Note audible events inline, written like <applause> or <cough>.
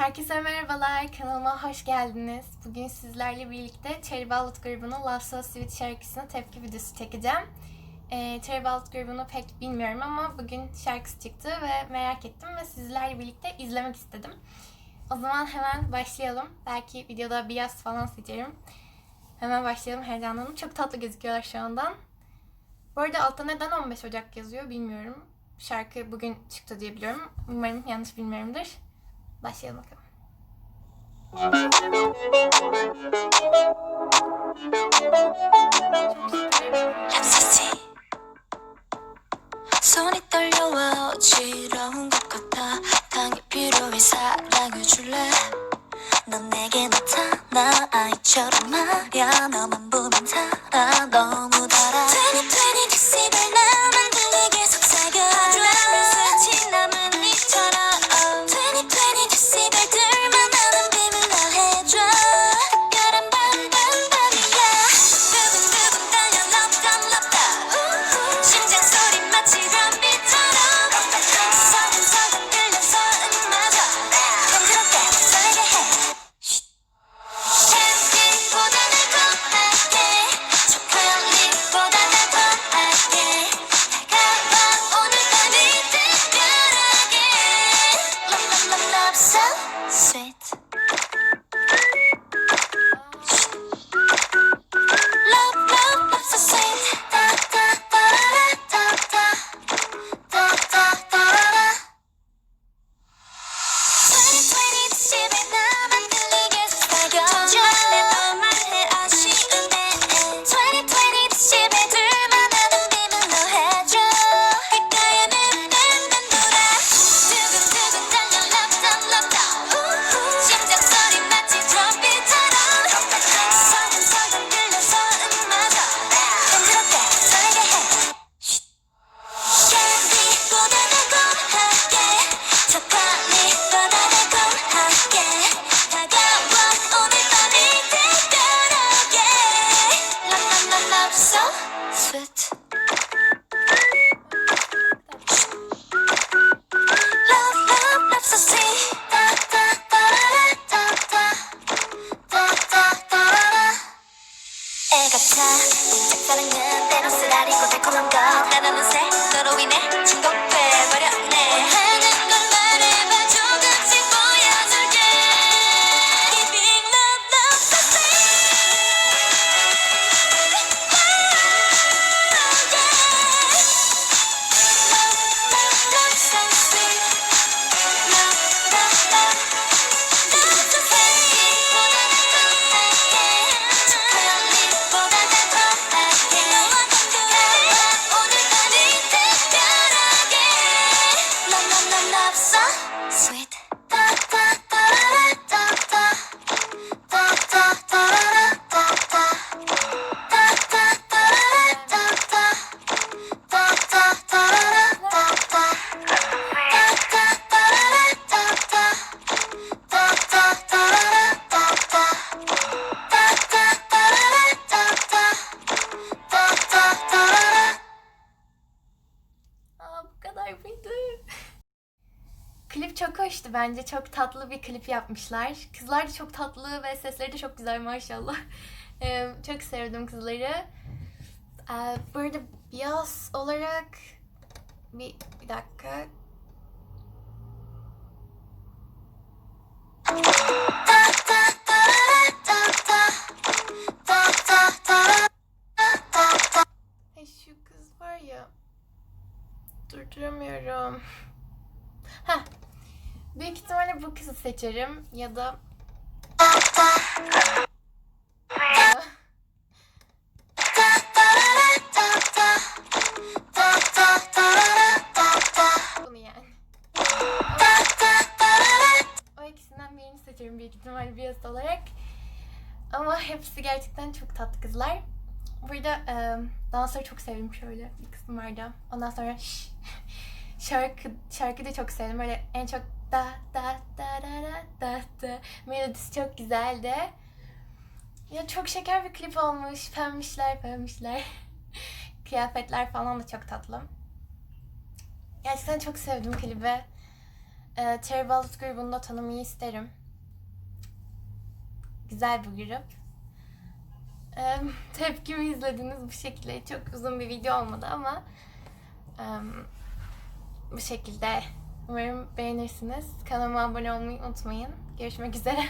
Herkese merhabalar, kanalıma hoş geldiniz. Bugün sizlerle birlikte Cherry Ballet grubunun Love So Sweet şarkısına tepki videosu çekeceğim. Ee, Cherry Ballet grubunu pek bilmiyorum ama bugün şarkısı çıktı ve merak ettim ve sizlerle birlikte izlemek istedim. O zaman hemen başlayalım. Belki videoda biraz falan seçerim. Hemen başlayalım, heyecanlandım. Çok tatlı gözüküyorlar şu andan. Bu arada altta neden 15 Ocak yazıyor bilmiyorum. Şarkı bugün çıktı diye biliyorum. Umarım yanlış bilmiyorumdur. Başlayalım 손이 떨려와 어지러운 것 같아. 당이 필요해 사랑을 줄래? 넌 내게 나타나 아이처럼 말야. 너만 보 so sweet Bu kadar mıydı? Klip çok hoştu bence. Çok tatlı bir klip yapmışlar. Kızlar da çok tatlı ve sesleri de çok güzel maşallah. <laughs> Ee, çok sevdim kızları. Ee, burada biraz olarak bir, bir dakika. Durduramıyorum. Heh. Büyük ihtimalle bu kızı seçerim ya da bunu yani. O ikisinden birini seçerim büyük ihtimalle biraz olarak. Ama hepsi gerçekten çok tatlı kızlar. Burada e, dansları çok sevdim şöyle bir kısım vardı. Ondan sonra şş, <laughs> şarkı şarkıyı da çok sevdim. Böyle en çok da da da da da da da melodisi çok güzeldi. Ya çok şeker bir klip olmuş. Pemmişler pemmişler. <laughs> Kıyafetler falan da çok tatlı. Gerçekten çok sevdim klibi. E, Cherry Bullet grubunu da tanımayı isterim. Güzel bir grup. E, tepkimi izlediniz bu şekilde. Çok uzun bir video olmadı ama e, bu şekilde. Umarım beğenirsiniz. Kanalıma abone olmayı unutmayın. Görüşmek üzere.